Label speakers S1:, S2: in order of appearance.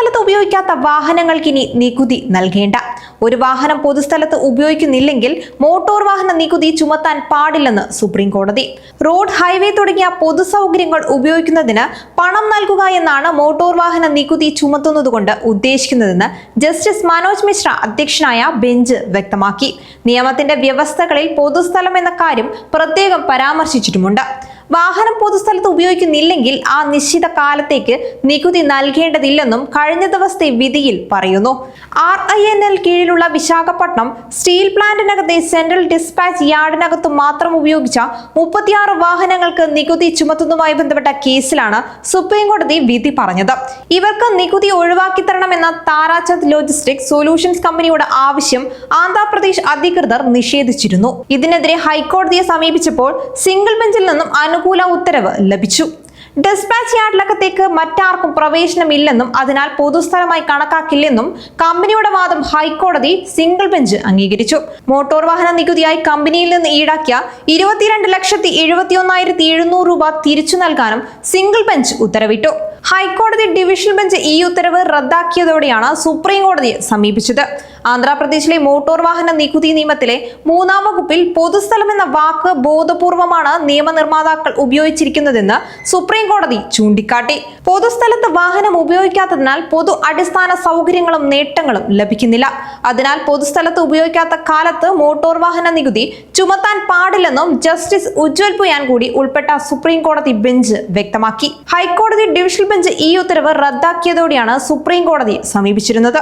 S1: പൊതുസ്ഥലത്ത് ഉപയോഗിക്കാത്ത വാഹനങ്ങൾക്ക് ഇനി നികുതി നൽകേണ്ട. ഒരു വാഹനം പൊതുസ്ഥലത്ത് ഉപയോഗിക്കുന്നില്ലെങ്കിൽ മോട്ടോർ വാഹന നികുതി ചുമത്താൻ പാടില്ലെന്ന് സുപ്രീം കോടതി റോഡ് ഹൈവേ തുടങ്ങിയ പൊതുസൗകര്യങ്ങൾ ഉപയോഗിക്കുന്നതിന് പണം നൽകുക എന്നാണ് മോട്ടോർ വാഹന നികുതി ചുമത്തുന്നതുകൊണ്ട് ഉദ്ദേശിക്കുന്നതെന്ന് ജസ്റ്റിസ് മനോജ് മിശ്ര അധ്യക്ഷനായ ബെഞ്ച് വ്യക്തമാക്കി. നിയമത്തിന്റെ വ്യവസ്ഥകളിൽ പൊതുസ്ഥലം എന്ന കാര്യം പ്രത്യേകം പരാമർശിച്ചിട്ടുമുണ്ട്. വാഹനം പൊതുസ്ഥലത്ത് ഉപയോഗിക്കുന്നില്ലെങ്കിൽ ആ നിശ്ചിത കാലത്തേക്ക് നികുതി നൽകേണ്ടതില്ലെന്നും കഴിഞ്ഞ ദിവസത്തെ വിധിയിൽ പറയുന്നു. ആർ ഐ എൻ എൽ കീഴിലുള്ള വിശാഖപട്ടണം സ്റ്റീൽ പ്ലാന്റിനകത്തെ സെൻട്രൽ ഡിസ്പാച്ച് യാർഡിനകത്ത് മാത്രം ഉപയോഗിച്ച മുപ്പത്തിയാറ് വാഹനങ്ങൾക്ക് നികുതി ചുമത്തുന്നതുമായി ബന്ധപ്പെട്ട കേസിലാണ് സുപ്രീം കോടതി വിധി പറഞ്ഞത്. ഇവർക്ക് നികുതി ഒഴിവാക്കി തരണമെന്ന താരാചന്ദ് ലോജിസ്റ്റിക് സൊല്യൂഷൻസ് കമ്പനിയുടെ ആവശ്യം ആന്ധ്രാപ്രദേശ് അധികൃതർ നിഷേധിച്ചിരുന്നു. ഇതിനെതിരെ ഹൈക്കോടതിയെ സമീപിച്ചപ്പോൾ സിംഗിൾ ബെഞ്ചിൽ നിന്നും അനുകൂല ഉത്തരവ് ലഭിച്ചു. ഡിസ്പാച്ച് യാർഡിലകത്തേക്ക് മറ്റാർക്കും പ്രവേശനമില്ലെന്നും അതിനാൽ പൊതുസ്ഥലമായി കണക്കാക്കില്ലെന്നും കമ്പനിയുടെ വാദം ഹൈക്കോടതി സിംഗിൾ ബെഞ്ച് അംഗീകരിച്ചു. മോട്ടോർ വാഹന നികുതിയായി കമ്പനിയിൽ നിന്ന് ഈടാക്കിയ ഇരുപത്തിരണ്ട് ലക്ഷത്തി എഴുപത്തിയൊന്നായിരത്തി എഴുന്നൂറ് രൂപ തിരിച്ചു നൽകാനും സിംഗിൾ ബെഞ്ച് ഉത്തരവിട്ടു. ഹൈക്കോടതി ഡിവിഷൻ ബെഞ്ച് ഈ ഉത്തരവ് റദ്ദാക്കിയതോടെയാണ് സുപ്രീം കോടതിയെ സമീപിച്ചത്. ആന്ധ്രാപ്രദേശിലെ മോട്ടോർ വാഹന നികുതി നിയമത്തിലെ മൂന്നാം വകുപ്പിൽ പൊതുസ്ഥലം എന്ന വാക്ക് ബോധപൂർവമാണ് നിയമനിർമ്മാതാക്കൾ ഉപയോഗിച്ചിരിക്കുന്നതെന്ന് സുപ്രീം കോടതി ചൂണ്ടിക്കാട്ടി. പൊതുസ്ഥലത്ത് വാഹനം ഉപയോഗിക്കാത്തതിനാൽ പൊതു അടിസ്ഥാന സൗകര്യങ്ങളും നേട്ടങ്ങളും ലഭിക്കുന്നില്ല. അതിനാൽ പൊതുസ്ഥലത്ത് ഉപയോഗിക്കാത്ത കാലത്ത് മോട്ടോർ വാഹന നികുതി ചുമത്താൻ പാടില്ലെന്നും ജസ്റ്റിസ് ഉജ്വൽ പുയാൻ കൂടി ഉൾപ്പെട്ട സുപ്രീം കോടതി ബെഞ്ച് വ്യക്തമാക്കി. ഹൈക്കോടതി ഡിവിഷണൽ ബെഞ്ച് ഈ ഉത്തരവ് റദ്ദാക്കിയതോടെയാണ് സുപ്രീം കോടതി സമീപിച്ചിരുന്നത്.